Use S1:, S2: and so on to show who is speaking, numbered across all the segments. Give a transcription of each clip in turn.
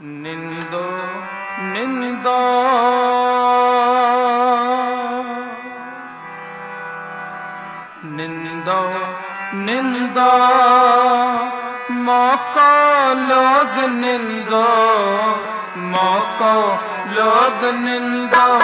S1: ਨਿੰਦੋ ਨਿੰਦੋ। ਨਿੰਦੋ ਨਿੰਦਾ। ਮੌਕਾ ਲੋਗ ਨਿੰਦੋ ਮੌਕਾ ਲੋਗ ਨਿੰਦਾ।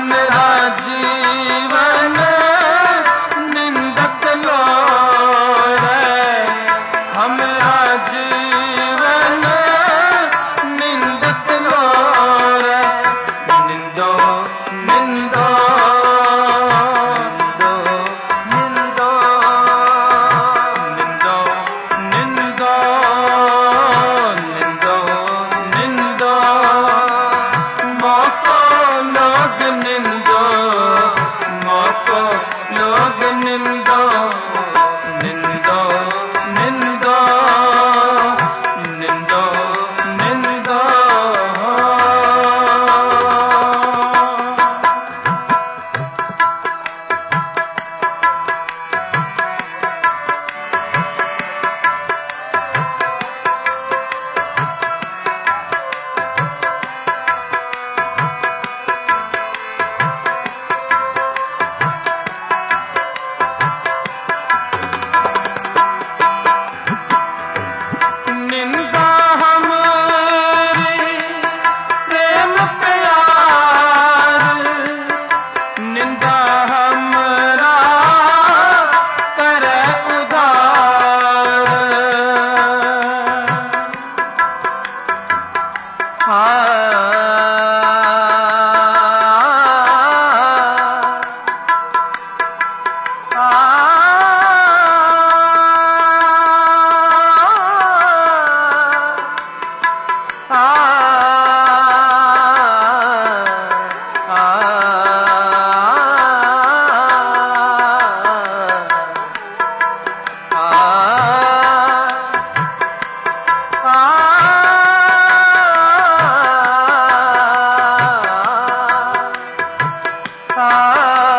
S1: हम राजी ಆ